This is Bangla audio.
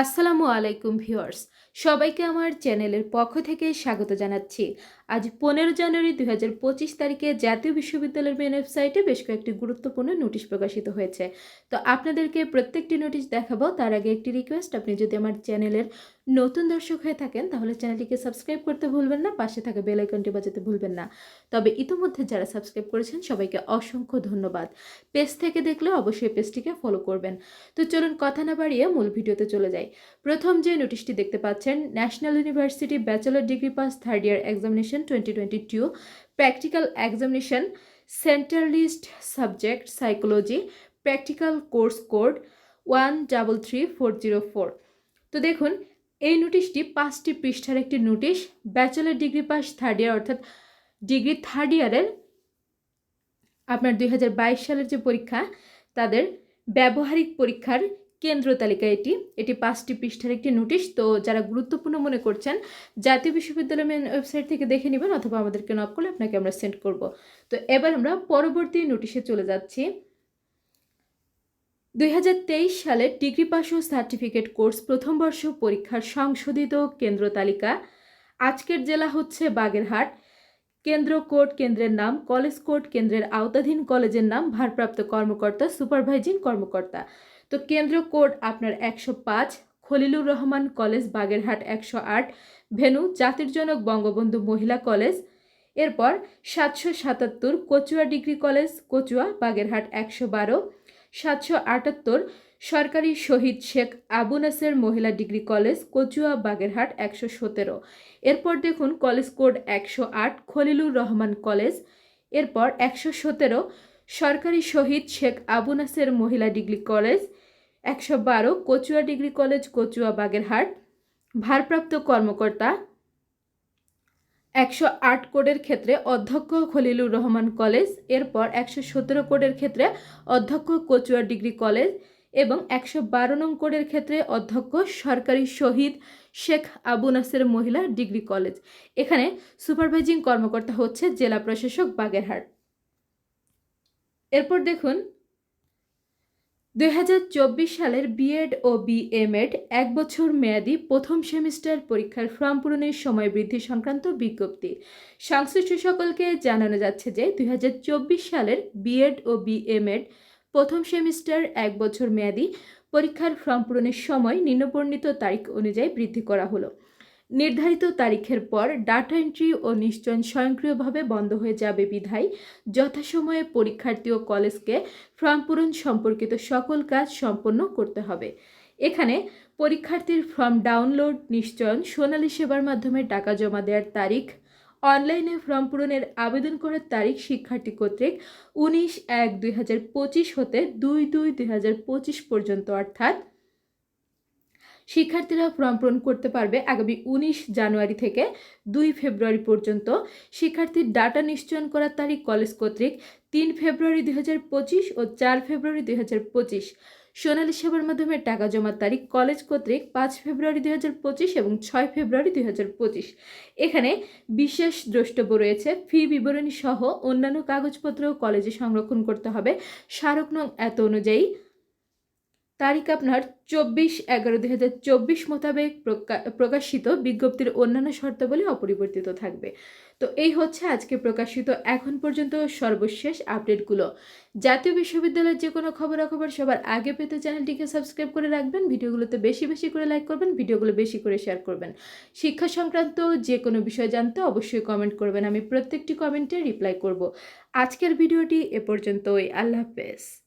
আসসালামু আলাইকুম ভিউয়ার্স। সবাইকে আমার চ্যানেলের পক্ষ থেকে স্বাগত জানাচ্ছি। আজ পনেরো জানুয়ারি দুই হাজার পঁচিশ তারিখে জাতীয় বিশ্ববিদ্যালয়ের মেন ওয়েবসাইটে বেশ কয়েকটি গুরুত্বপূর্ণ নোটিশ প্রকাশিত হয়েছে। তো আপনাদেরকে প্রত্যেকটি নোটিশ দেখাবো, তার আগে একটি রিকোয়েস্ট, আপনি যদি আমার চ্যানেলের নতুন দর্শক হয়ে থাকেন, তাহলে চ্যানেলটিকে সাবস্ক্রাইব করতে ভুলবেন না, পাশে থাকা বেল আইকনটি বাজাতে ভুলবেন না। তবে ইতোমধ্যে যারা সাবস্ক্রাইব করেছেন, সবাইকে অসংখ্য ধন্যবাদ। পেজ থেকে দেখলে অবশ্যই পেজটিকে ফলো করবেন। তো চলুন কথা না বাড়িয়ে মূল ভিডিওতে চলে যাই। প্রথম যে নোটিশটি দেখতে পাচ্ছেন, national university bachelor degree pass third year examination twenty twenty two practical examination central list subject psychology practical course code one double three four zero four তো দেখুন এই নোটিশটি পাঁচটি পৃষ্ঠার একটি notice bachelor degree pass third year অর্থাৎ ডিগ্রি থার্ড ইয়ারের আপনার দুই হাজার বাইশ সালের যে পরীক্ষা, তাদের ব্যবহারিক পরীক্ষার কেন্দ্র তালিকা এটি। এটি পাঁচটি পৃষ্ঠার একটি নোটিশ তো যারা গুরুত্বপূর্ণ মনে করছেন, জাতীয় বিশ্ববিদ্যালয় ওয়েবসাইট থেকে দেখে নেবেন অথবা আমাদেরকে নক করলে আপনাকে আমরা সেন্ড করব। তো এবার আমরা পরবর্তী নোটিশে চলে যাচ্ছি। দুই সালে ডিগ্রি পাস ও সার্টিফিকেট কোর্স প্রথম বর্ষ পরীক্ষার সংশোধিত কেন্দ্র তালিকা। আজকের জেলা হচ্ছে বাগেরহাট। কেন্দ্র কোর্ট কেন্দ্রের নাম, কলেজ কোর্ট কেন্দ্রের আওতাধীন কলেজের নাম, ভারপ্রাপ্ত কর্মকর্তা, সুপারভাইজিং কর্মকর্তা। তো কেন্দ্র কোর্ট আপনার একশো পাঁচ, খলিলুর রহমান কলেজ বাগেরহাট একশো আট, ভেনু জাতির জনক বঙ্গবন্ধু মহিলা কলেজ। এরপর সাতশো সাতাত্তর, কচুয়া ডিগ্রি কলেজ, কচুয়া বাগেরহাট একশো বারো সাতশো আটাত্তর, সরকারি শহীদ শেখ আবু নাসের মহিলা ডিগ্রি কলেজ কচুয়া বাগেরহাট একশো সতেরো। এরপর দেখুন কলেজ কোড একশো আট, খলিলুর রহমান কলেজ। এরপর একশো সতেরো, সরকারি শহীদ শেখ আবু নাসের মহিলা ডিগ্রি কলেজ। একশো বারো, কচুয়া ডিগ্রি কলেজ, কচুয়া বাগেরহাট। ভারপ্রাপ্ত কর্মকর্তা একশো আট কোডের ক্ষেত্রে অধ্যক্ষ খলিলুর রহমান কলেজ, এরপর একশো সতেরো কোডের ক্ষেত্রে অধ্যক্ষ কচুয়া ডিগ্রি কলেজ এবং একশো বারো নং কোডের ক্ষেত্রে অধ্যক্ষ সরকারি শহীদ শেখ আবু নাসের মহিলা ডিগ্রি কলেজ। এখানে সুপারভাইজিং কর্মকর্তা হচ্ছে জেলা প্রশাসক বাগেরহাট। এরপর দেখুন দুই হাজার চব্বিশ সালের বিএড ও বিএমএড এক বছর মেয়াদি প্রথম সেমিস্টার পরীক্ষার ফর্ম পূরণের সময় বৃদ্ধি সংক্রান্ত বিজ্ঞপ্তি। সংশ্লিষ্ট সকলকে জানানো যাচ্ছে যে দুই হাজার চব্বিশ সালের বিএড ও বিএমএড প্রথম সেমিস্টার এক বছর মেয়াদি পরীক্ষার ফর্ম পূরণের সময় নিম্নবর্ণিত তারিখ অনুযায়ী বৃদ্ধি করা হলো। নির্ধারিত তারিখের পর ডাটা এন্ট্রি ও নিশ্চয়ন স্বয়ংক্রিয়ভাবে বন্ধ হয়ে যাবে বিধায় যথাসময়ে পরীক্ষার্থী ও কলেজকে ফর্ম পূরণ সম্পর্কিত সকল কাজ সম্পন্ন করতে হবে। এখানে পরীক্ষার্থীর ফর্ম ডাউনলোড, নিশ্চয়ন, সোনালী সেবার মাধ্যমে টাকা জমা দেওয়ার তারিখ, অনলাইনে ফর্ম পূরণের আবেদন করার তারিখ শিক্ষার্থী কর্তৃক উনিশ এক দুই হতে দুই দুই দুই পর্যন্ত, অর্থাৎ শিক্ষার্থীরা ফর্ম পূরণ করতে পারবে আগামী উনিশ জানুয়ারি থেকে দুই ফেব্রুয়ারি পর্যন্ত। শিক্ষার্থীর ডাটা নিশ্চয়ন করার তারিখ কলেজ কর্তৃক তিন ফেব্রুয়ারি দুই হাজার পঁচিশ ও চার ফেব্রুয়ারি দুই হাজার পঁচিশ। সোনালী সেবার মাধ্যমে টাকা জমার তারিখ কলেজ কর্তৃক পাঁচ ফেব্রুয়ারি দুই হাজার পঁচিশ এবং ছয় ফেব্রুয়ারি দুই হাজার পঁচিশ। এখানে বিশেষ দ্রষ্টব্য রয়েছে, ফি বিবরণী সহ অন্যান্য কাগজপত্র কলেজে সংরক্ষণ করতে হবে। স্মারক নং এত অনুযায়ী তারিখ আপনার চব্বিশ এগারো দুই হাজার চব্বিশ মোতাবেক প্রকাশিত বিজ্ঞপ্তির অন্যান্য শর্তাবলী অপরিবর্তিত থাকবে। তো এই হচ্ছে আজকে প্রকাশিত, এখন পর্যন্ত সর্বশেষ আপডেটগুলো। জাতীয় বিশ্ববিদ্যালয়ের যে কোনো খবরাখবর সবার আগে পেতে চ্যানেলটিকে সাবস্ক্রাইব করে রাখবেন, ভিডিওগুলোতে বেশি বেশি করে লাইক করবেন, ভিডিওগুলো বেশি করে শেয়ার করবেন। শিক্ষা সংক্রান্ত যে কোনো বিষয় জানতে অবশ্যই কমেন্ট করবেন, আমি প্রত্যেকটি কমেন্টে রিপ্লাই করব। আজকের ভিডিওটি এ পর্যন্তই, আল্লাহ হাফেজ।